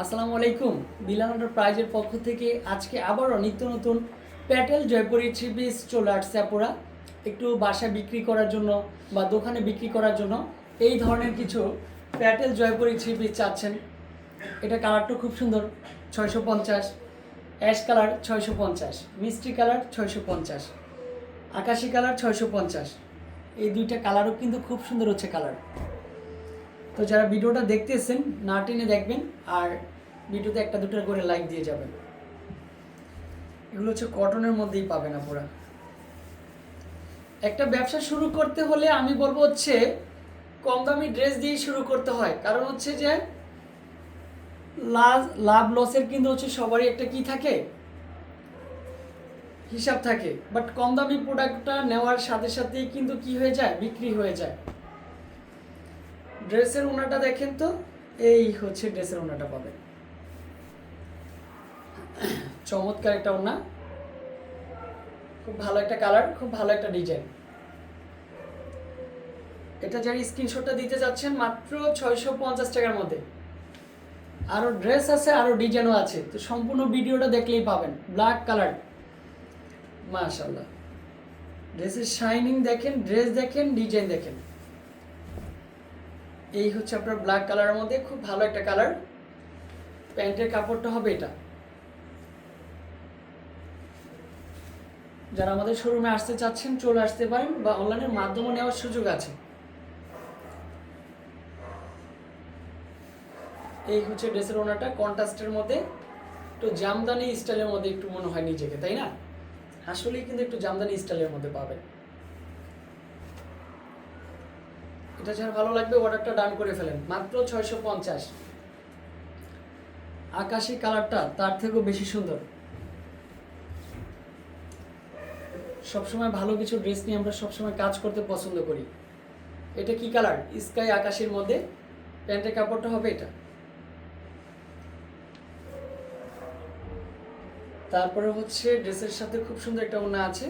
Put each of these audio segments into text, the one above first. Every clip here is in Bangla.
আসসালামু আলাইকুম। বিলাল প্রাইজের পক্ষ থেকে আজকে আবারও নিত্য নতুন প্যাটেল জয়পুরি থ্রি পিস চলে আসছে আপুরা। একটু বাসায় বিক্রি করার জন্য বা দোকানে বিক্রি করার জন্য এই ধরনের কিছু প্যাটেল জয়পুরি থ্রি পিস চাচ্ছেন। এটা কালারটা খুব সুন্দর, ছয়শো পঞ্চাশ। অ্যাশ কালার ছয়শো পঞ্চাশ, মিষ্টি কালার ছয়শো পঞ্চাশ, আকাশি কালার ছয়শো পঞ্চাশ। এই দুইটা কালারও কিন্তু খুব সুন্দর হচ্ছে কালার। তো যারা ভিডিওটা দেখতে দেখতেছেন না টেনে দেখবেন আর ভিডিওতে একটা দুটো করে লাইক দিয়ে যাবেন। এগুলো হচ্ছে কটনের মধ্যেই পাবেন আপনারা। একটা ব্যবসা শুরু করতে হলে আমি বলব হচ্ছে, কম দামি ড্রেস দিয়েই শুরু করতে হয়। কারণ হচ্ছে যে লাভ লাভ লসের কিন্তু হচ্ছে সবারই একটা কি থাকে? হিসাব থাকে। বাট কম দামি প্রোডাক্টটা নেওয়ার সাথে সাথেই কিন্তু কি হয়ে যায়? বিক্রি হয়ে যায়। ড্রেসের ওনাটা দেখেন তো, এই হচ্ছে ড্রেসের ওনাটা পাবেন। চমৎকার একটা ওনা। খুব ভালো একটা কালার, খুব ভালো একটা ডিজাইন। এটা যারা স্ক্রিনশটটা দিতে যাচ্ছেন, মাত্র ছয়শো পঞ্চাশ টাকার মধ্যে। আরও ড্রেস আছে আরও ডিজাইনও আছে। তো সম্পূর্ণ ভিডিওটা দেখলেই পাবেন, ব্ল্যাক কালার। মাশাল্লাহ ড্রেসের শাইনিং দেখেন, ড্রেস দেখেন, ডিজাইন দেখেন। এই হচ্ছে আপনার ব্ল্যাক কালারের মধ্যে, খুব ভালো একটা কালার প্যান্টের কাপড়টা হবে এটা। যারা আমাদের শোরুমে আসতে চাচ্ছেন, চলে আসতে পারেন বা অনলাইনের মাধ্যমে নেওয়ার সুযোগ আছে। এই হচ্ছে ড্রেসের ওনাটা কন্ট্রাস্টের মধ্যে। একটু জামদানি স্টাইলের মধ্যে একটু মনে হয় নিজেকে, তাই না? আসলেই কিন্তু একটু জামদানি স্টাইলের মধ্যে পাবেন। এটা যার ভালো লাগবে অর্ডারটা ডান করে ফেলেন। মাত্র ছয়শো পঞ্চাশ। আকাশি কালারটা তার থেকেও বেশি সুন্দর। সবসময় ভালো কিছু ড্রেস নিয়ে আমরা সবসময় কাজ করতে পছন্দ করি। এটা কি কালার? স্কাই আকাশের মধ্যে। প্যান্টের কাপড়টা হবে এটা। তারপরে হচ্ছে ড্রেসের সাথে খুব সুন্দর একটা ওনা আছে।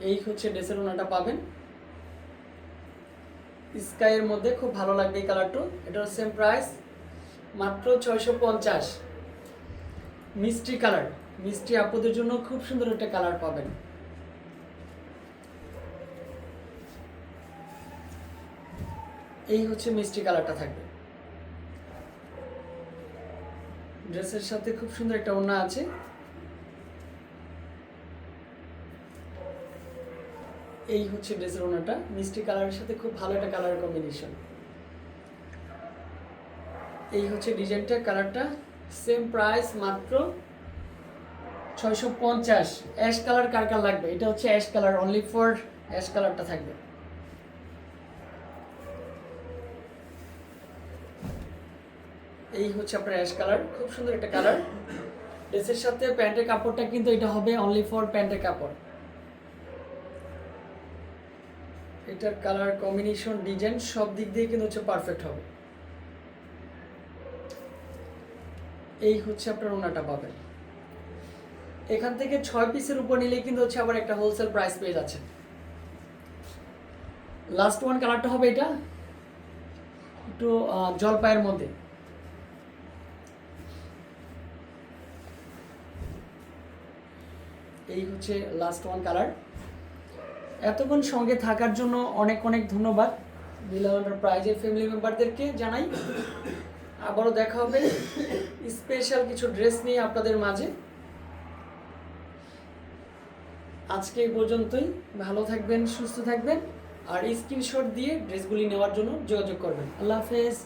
এই হচ্ছে ড্রেসের ওনাটা পাবেন স্কাইয়ের মধ্যে খুব ভালো লাগবে এই কালারটা এটার সেম প্রাইস মাত্র ছয়শো পঞ্চাশ। মিষ্টি কালার মিষ্টি আপুদের জন্য খুব সুন্দর একটা কালার পাবেন। এই হচ্ছে মিষ্টি কালারটা থাকবে। ড্রেসের সাথে খুব সুন্দর একটা ওড়না আছে। এই হচ্ছে ড্রেসের ওনাটা। মিষ্টি কালারের সাথে খুব ভালো একটা কালার কম্বিনেশন এই হচ্ছে ডিজাইনটা কালারটা। সেম প্রাইস মাত্র ছয়শো পঞ্চাশ। অ্যাশ কালার কার কার লাগবে? এটা হচ্ছে ash colour only for ash কালারটা থাকবে। এই হচ্ছে আপনার অ্যাশ কালার খুব সুন্দর একটা কালার ড্রেসের সাথে প্যান্টের কাপড়টা কিন্তু এটা হবে অনলি ফর প্যান্টের কাপড়। এটার কালার কম্বিনেশন ডিজাইন সব দিক দিয়ে কিন্তু হচ্ছে পারফেক্ট হবে। এই হচ্ছে আপনার ওনাটা পাবেন। এখান থেকে ছয় পিসের উপর নিলে কিন্তু হচ্ছে আবার একটা হোলসেল প্রাইস পেয়ে যাচ্ছে লাস্ট ওয়ান কালারটা হবে এটা। একটু জলপাইয়ের মধ্যে। এই হচ্ছে লাস্ট ওয়ান কালার এতক্ষণ সঙ্গে থাকার জন্য অনেক অনেক ধন্যবাদ। বিলাল প্রাইজের ফ্যামিলি মেম্বারদেরকে জানাই। আবারও দেখা হবে স্পেশাল কিছু ড্রেস নিয়ে আপনাদের মাঝে। আজকে এই পর্যন্তই। ভালো থাকবেন, সুস্থ থাকবেন, আর স্ক্রিনশট দিয়ে ড্রেসগুলি নেওয়ার জন্য যোগাযোগ করবেন। আল্লাহ হাফেজ।